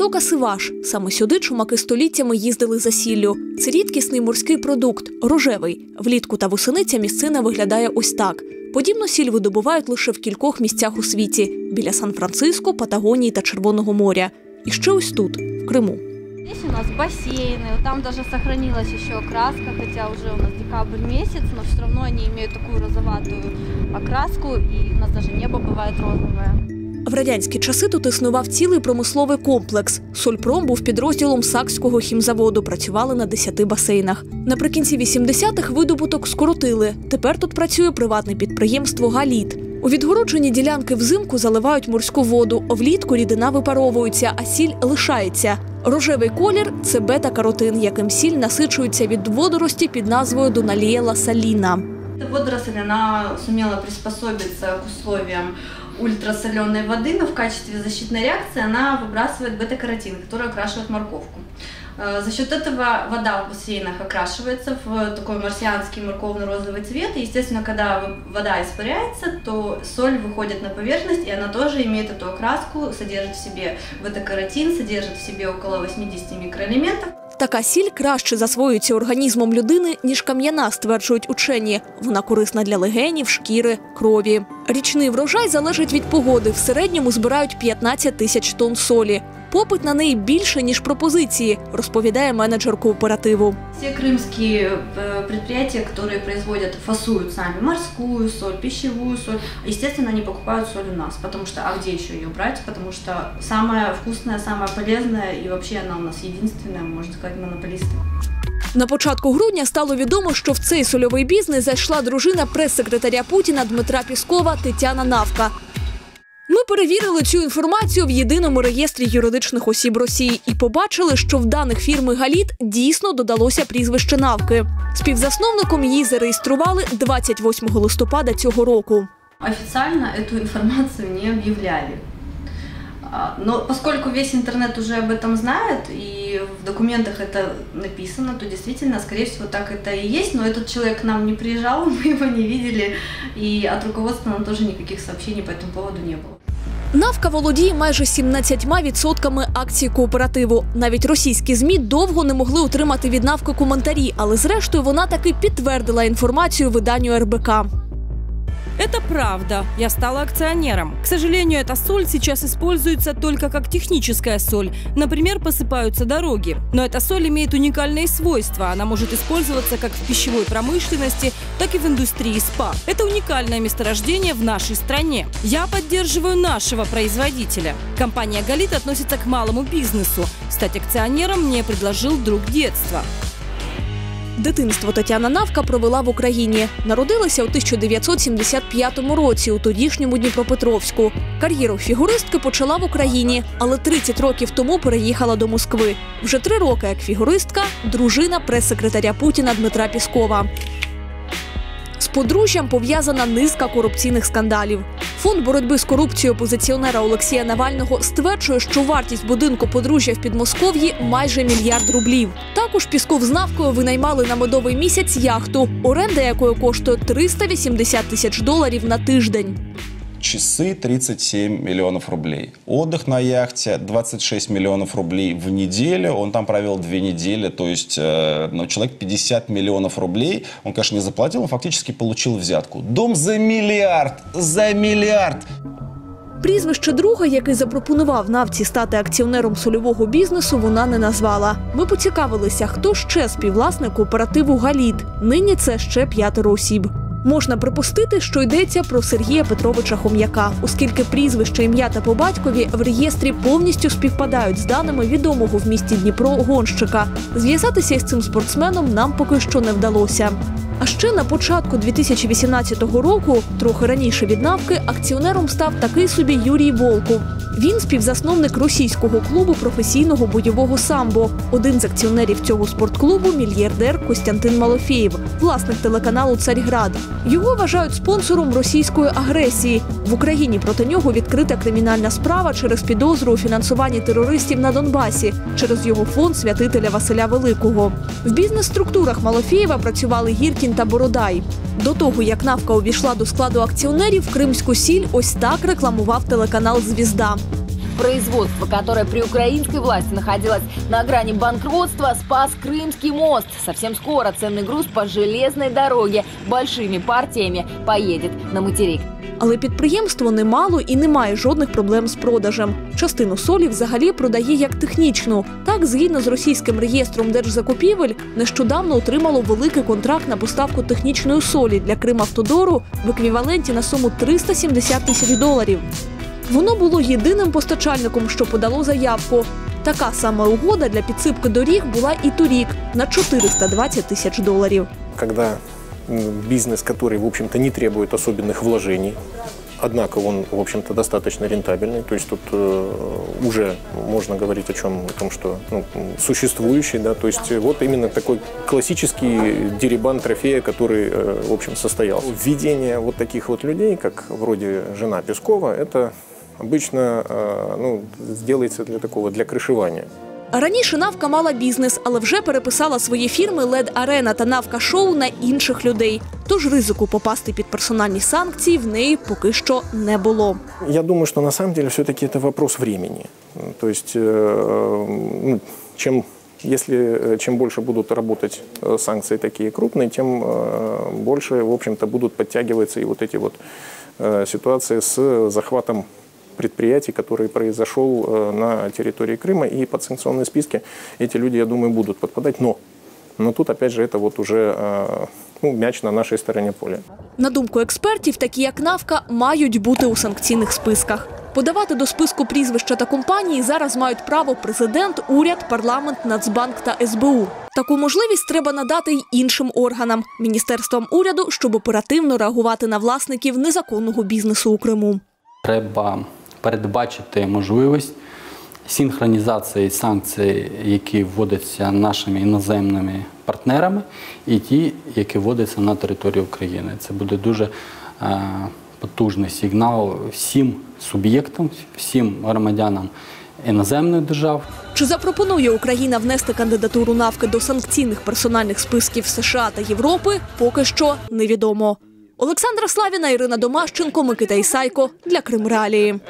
Затока Сиваш. Саме сюди чумаки століттями їздили за сіллю. Це рідкісний морський продукт, рожевий. Влітку та восени ця місцина виглядає ось так. Подібну сіль видобувають лише в кількох місцях у світі біля Сан-Франциско, Патагонії та Червоного моря. І ще ось тут, в Криму. Здесь у нас бассейны, там даже сохранилась еще краска, хотя уже у нас декабрь месяц, но все равно они имеют такую розоватую окраску, и у нас даже небо бывает розовое. В радянські часи тут існував цілий промисловий комплекс. Сольпром був підрозділом Сакського хімзаводу. Працювали на 10 басейнах. Наприкінці 80-х видобуток скоротили. Тепер тут працює приватне підприємство Галіт. У відгороджені ділянки взимку заливають морську воду, влітку рідина випаровується, а сіль лишається. Рожевий колір це бета-каротин, яким сіль насичується від водорості під назвою Доналієла саліна. Водоросль, она сумела приспособиться к условиям ультрасоленой воды, но в качестве защитной реакции она выбрасывает бета-каротин, который окрашивает морковку. Э, За счет этого вода в бассейнах окрашивается в такой марсианский морковно-розовый цвет. И, естественно, когда вода испаряется, то соль выходит на поверхность, и она тоже имеет эту окраску, содержит в себе бета-каротин, содержит в себе около 80 микроэлементов. Така сіль краще засвоюється організмом людини, ніж кам'яна, стверджують учені. Вона корисна для легенів, шкіри, крові. Річний врожай залежить від погоди. В середньому збирають 15 тисяч тонн солі. Попит на неї більше, ніж пропозиції, розповідає менеджер кооперативу. Все крымские э, предприятия, которые производят, фасуют сами морскую соль, пищевую соль, естественно, они покупают соль у нас, потому что, а где еще ее брать? Потому что самая вкусная, самая полезная, и вообще она у нас единственная, можно сказать, монополисты. На початку грудня стало відомо, що в цей сольовий бізнес зайшла дружина прес-секретаря Путіна Дмитра Піскова Тетяна Навка. Ми перевірили цю інформацію в єдиному реєстрі юридичних осіб Росії і побачили, що в даних фірми Галіт дійсно додалося прізвище Навки. Співзасновником її зареєстрували 28 листопада цього року. Офіційно цю інформацію не объявляли. А, Но поскольку весь интернет уже об этом знает, и в документах это написано, то действительно, скорее всего, так это и есть. Но этот человек к нам не приезжал, мы его не видели, и от руководства нам тоже никаких сообщений по этому поводу не было. Навка володіє майже 17% акцій кооперативу. Навіть російські змі довго не могли отримати від навки коментарі, але зрештою вона таки підтвердила інформацію виданню РБК. Это правда. Я стала акционером. К сожалению, эта соль сейчас используется только как техническая соль. Например, посыпаются дороги. Но эта соль имеет уникальные свойства. Она может использоваться как в пищевой промышленности, так и в индустрии СПА. Это уникальное месторождение в нашей стране. Я поддерживаю нашего производителя. Компания «Галит» относится к малому бизнесу. Стать акционером мне предложил друг детства. Дитинство Тетяна Навка провела в Україні. Народилася у 1975 році у тодішньому Дніпропетровську. Кар'єру фігуристки почала в Україні, але 30 років тому переїхала до Москви. Вже три роки як фігуристка, дружина прес-секретаря Путіна Дмитра Піскова. З подружжям пов'язана низка корупційних скандалів. Фонд боротьби з корупцією опозиціонера Олексія Навального стверджує, що вартість будинку подружжя в Підмосков'ї майже мільярд рублів. Також Пісков з Навкою винаймали на медовий місяць яхту, оренда якої коштує 380 тисяч доларів на тиждень Часы 37 миллионов рублей. Отдых на яхте 26 миллионов рублей в неделю. Он там провел две недели, то есть э, ну, человек 50 миллионов рублей. Он, конечно, не заплатил, он фактически получил взятку. Дом за миллиард! За миллиард! Прізвище друга, який запропонував навці стати акціонером сольового бізнесу, вона не назвала. Ми поцікавилися, хто ще співвласник кооперативу Галіт. Нині це ще п'ятеро осіб. Можна припустити, що йдеться про Сергія Петровича Хом'яка, оскільки прізвище, ім'я та по батькові в реєстрі повністю співпадають з даними відомого в місті Дніпро гонщика. Зв'язатися із цим спортсменом нам поки що не вдалося. А ще на початку 2018 року, трохи раніше від навки, акціонером став такий собі Юрій Волков. Він співзасновник російського клубу професійного бойового самбо. Один з акціонерів цього спортклубу мільярдер Костянтин Малофєєв, власник телеканалу Царьград. Його вважають спонсором російської агресії. В Україні проти нього відкрита кримінальна справа через підозру у фінансуванні терористів на Донбасі через його фонд святителя Василя Великого. В бізнес-структурах Малофієва працювали Гіркін та Бородай. До того, як Навка увійшла до складу акціонерів, кримську сіль ось так рекламував телеканал Звізда. Производство, которое при украинской власти находилось на грани банкротства, спас Крымский мост. Совсем скоро ценный груз по железной дороге большими партиями поедет на материк. Але підприємство немало і не має жодних проблем з продажем. Частину солі взагалі продає як технічну. Так, згідно з російським реєстром держзакупівель, нещодавно отримало великий контракт на поставку технічної солі для Кримавтодору в еквіваленті на суму 370 тисяч доларів. Воно було єдиним постачальником, що подало заявку. Така сама угода для підсипки доріг була і торік на 420 тисяч доларів. когда м, бизнес, который, в общем-то, не требует особенных вложений, однако он, в общем-то, достаточно рентабельный, то есть тут э, уже можно говорить о чем, о том, что ну, м, существующий, да, то есть э, вот именно такой классический дерибан трофея, который, э, в общем, состоялся. Введение вот таких вот людей, как вроде жена Пескова, это обычно э, ну, делается для такого, для крышевания. Раніше Навка мала бізнес, але вже переписала свої фірми Лед Арена та Навка Шоу на інших людей. Тож ризику попасти під персональні санкції в неї поки що не було. Я думаю, что на самом деле все-таки это вопрос времени. То есть, э, ну, чем, если, э, чем больше будут работать э, санкции такие крупные, тем э, больше, в общем-то, будут подтягиваться и вот эти вот э, ситуации с захватом предприятий, который произошел э, на территории Крыма. И под санкционные списки эти люди, я думаю, будут подпадать. Но, но тут, опять же, это вот уже э, ну, мяч на нашей стороне поля. На думку експертів, такі як Навка мають бути у санкційних списках. Подавати до списку прізвища та компанії зараз мають право президент, уряд, парламент, Нацбанк та СБУ. Таку можливість треба надати й іншим органам міністерствам уряду, щоб оперативно реагувати на власників незаконного бізнесу у Криму. Треба передбачити можливість синхронізації санкцій, які вводяться нашими іноземними партнерами, і ті, які вводяться на територію України. Це буде дуже е, потужний сигнал всім суб'єктам, всім громадянам іноземних держав. Чи запропонує Україна внести кандидатуру Навки до санкційних персональних списків США та Європи, поки що невідомо. Олександра Славіна, Ірина Домащенко, Микита Ісайко для Крим Реалії.